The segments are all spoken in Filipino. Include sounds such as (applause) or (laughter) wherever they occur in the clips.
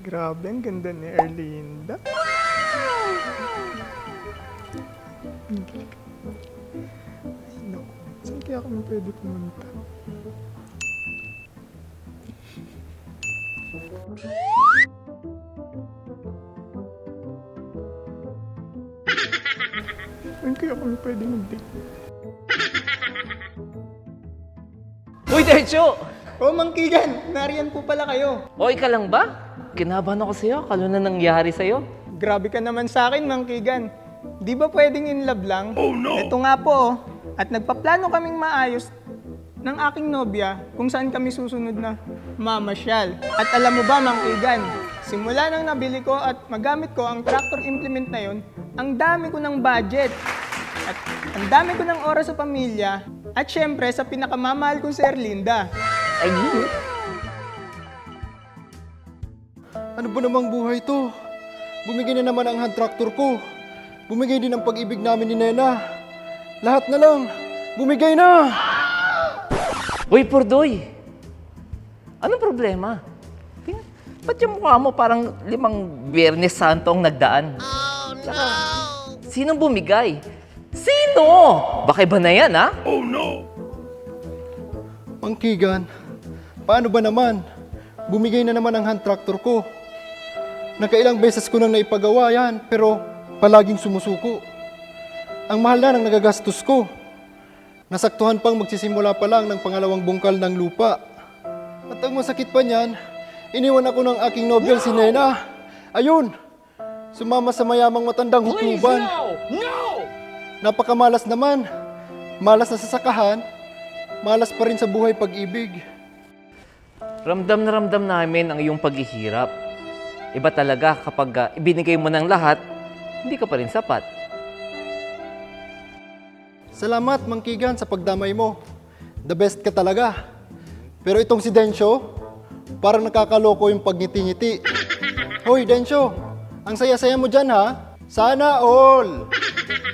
Grabe, ang ganda ni Erlinda. Ay, naku. Saan kaya kami pwede pumunta? Saan kaya kami pwede mag-date? Uy, Dencho! Oh, Mang Kigan! Nariyan po pala kayo. O, ka lang ba? Kinabahan ako sa'yo. Kalo na nangyari sa'yo. Grabe ka naman sa akin, Mang Kigan. Di ba pwedeng in love lang? Oh no! Ito nga po, oh. At nagpaplano kaming maayos ng aking nobya kung saan kami susunod na mamasyal. At alam mo ba, Mang Kigan, simula nang nabili ko at magamit ko ang tractor implement na yon, ang dami ko ng budget. At ang dami ko ng oras sa pamilya. At syempre, sa pinakamamahal kong si Erlinda. I Ano ba namang buhay to? Bumigay na naman ang hand tractor ko. Bumigay din ang pag-ibig namin ni Nena. Lahat na lang. Bumigay na! Uy, Purdoy! Anong problema? Tingnan, ba't yung mukha mo parang limang Biyernes Santo ang nagdaan? Oh, Tsaka, sinong bumigay? Sino? Baka iba na yan, ha? Mang Kigan, paano ba naman? Bumigay na naman ang hand tractor ko. Nakailang beses ko nang naipagawa yan, pero palaging sumusuko. Ang mahal na ng nagagastos ko. Nasaktuhan pang magsisimula pa lang ng pangalawang bungkal ng lupa. At ang masakit pa niyan, iniwan ako ng aking nobel si Nena. Ayun, sumama sa mayamang matandang hukluban. Napakamalas naman. Malas na sa sakahan, malas pa rin sa buhay pag-ibig. Ramdam na ramdam namin ang iyong paghihirap. Iba talaga kapag ah, ibinigay mo ng lahat, hindi ka pa rin sapat. Salamat, Mang Kigan, sa pagdamay mo. The best ka talaga. Pero itong si Densyo, parang nakakaloko yung pagngiti-ngiti. Hoy, Densyo, ang saya-saya mo dyan ha? Sana all!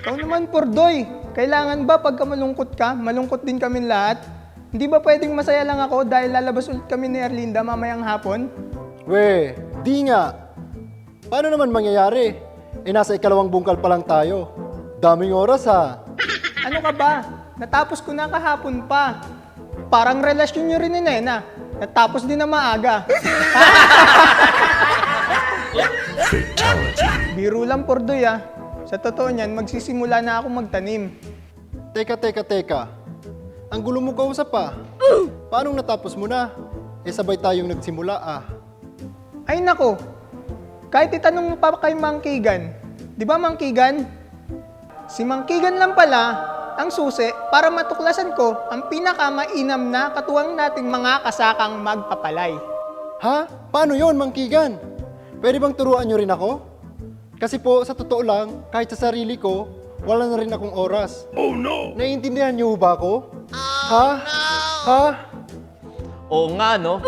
Ikaw naman, Pordoy. Kailangan ba pagka malungkot ka, malungkot din kami lahat? Hindi ba pwedeng masaya lang ako dahil lalabas ulit kami ni Erlinda mamayang hapon? We, di nga. Paano naman mangyayari? E nasa ikalawang bungkal pa lang tayo. Daming oras ha. (laughs) Ano ka ba? Natapos ko na kahapon pa. Parang relasyon nyo rin ni Nena. Natapos din na maaga. Biro lang, Pordoy ah. Sa totoo niyan, magsisimula na ako magtanim. Teka, teka, teka. Ang gulo mo kausap pa. Paano natapos mo na? E sabay tayong nagsimula ah. Ay nako, kahit itanong mo pa kay Mang Kigan, di ba Mang Kigan? Si Mang Kigan lang pala ang susi para matuklasan ko ang pinakamainam na katuwang nating mga kasakang magpapalay. Ha? Paano yon, Mang Kigan? Pwede bang turuan nyo rin ako? Kasi po, sa totoo lang, kahit sa sarili ko, wala na rin akong oras. Oh no! Naiintindihan niyo ba ako? ha? Ha? Oo nga, no?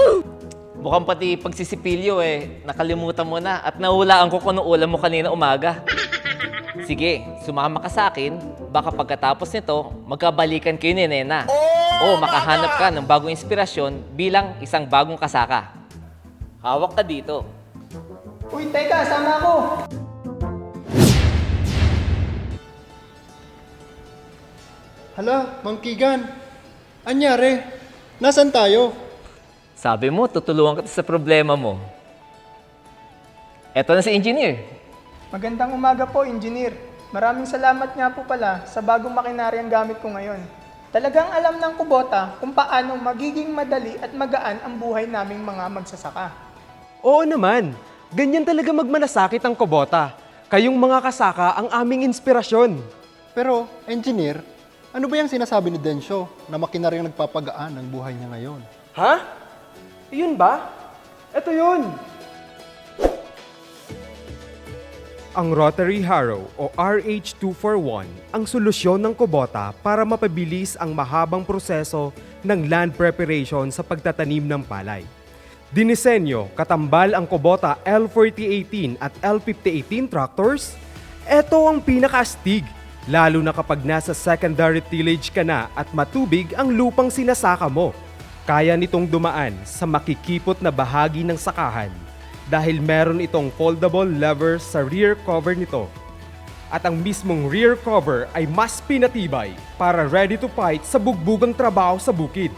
Mukhang pati pagsisipilyo eh, nakalimutan mo na at nahulaan ko kung ano ulam mo kanina umaga. Sige, sumama ka sa akin, baka pagkatapos nito, magkabalikan kayo ni Nena. O makahanap ka ng bagong inspirasyon bilang isang bagong kasaka. Hawak ka dito. Uy, teka, sama ako! Hala, Mang Kigan. Anyari? Nasaan tayo? Sabi mo, tutulungan kita sa problema mo. Eto na si engineer. Magandang umaga po, engineer. Maraming salamat nga po pala sa bagong makinarya ang gamit ko ngayon. Talagang alam ng kubota kung paano magiging madali at magaan ang buhay naming mga magsasaka. Oo naman. Ganyan talaga magmalasakit ang Kubota. Kayong mga kasaka ang aming inspirasyon. Pero, engineer, ano ba yung sinasabi ni Densyo na makinaryang nagpapagaan ng buhay niya ngayon? Ha? Yun ba? Ito yun. Ang Rotary Harrow o RH241 ang solusyon ng Kubota para mapabilis ang mahabang proseso ng land preparation sa pagtatanim ng palay. Dinisenyo, katambal ang Kubota L4018 at L5018 tractors. Ito ang pinakaastig, lalo na kapag nasa secondary tillage ka na at matubig ang lupang sinasaka mo. Kaya nitong dumaan sa makikipot na bahagi ng sakahan. dahil meron itong foldable lever sa rear cover nito. At ang mismong rear cover ay mas pinatibay para ready to fight sa bugbugang trabaho sa bukid.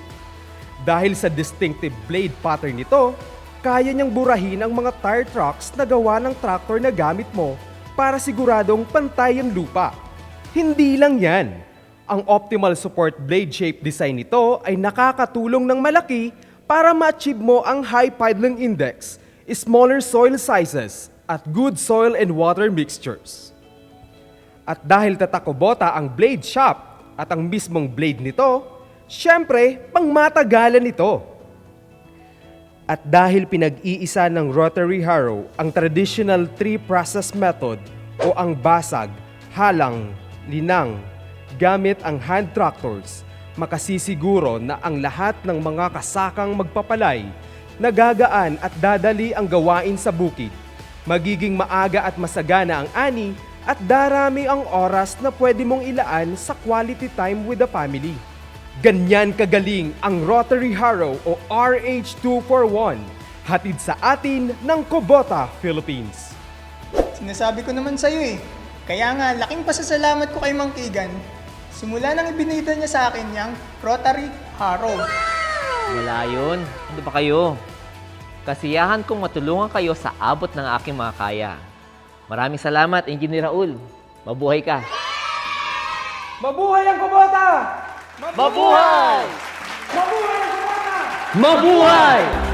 Dahil sa distinctive blade pattern nito, kaya niyang burahin ang mga tire trucks na gawa ng tractor na gamit mo para siguradong pantay ang lupa. Hindi lang yan. Ang optimal support blade shape design nito ay nakakatulong ng malaki para ma-achieve mo ang high piling index, smaller soil sizes, at good soil and water mixtures. At dahil tatakobota ang blade shop at ang mismong blade nito, syempre, pangmatagalan ito. At dahil pinag-iisa ng rotary harrow ang traditional tree process method o ang basag, halang, linang, gamit ang hand tractors, makasisiguro na ang lahat ng mga kasakang magpapalay, nagagaan at dadali ang gawain sa bukid. Magiging maaga at masagana ang ani at darami ang oras na pwede mong ilaan sa quality time with the family. Ganyan kagaling ang Rotary Harrow o RH241, hatid sa atin ng Kubota, Philippines. Sinasabi ko naman sa'yo eh. Kaya nga, laking pasasalamat ko kay Mang Kigan. Simula nang ibinida niya sa akin yung Rotary Harrow. Wala yun. Ano ba kayo? Kasiyahan kong matulungan kayo sa abot ng aking mga kaya. Maraming salamat, Engineer Raul. Mabuhay ka. Mabuhay ang Kubota! Mabuhay! Mabuhay!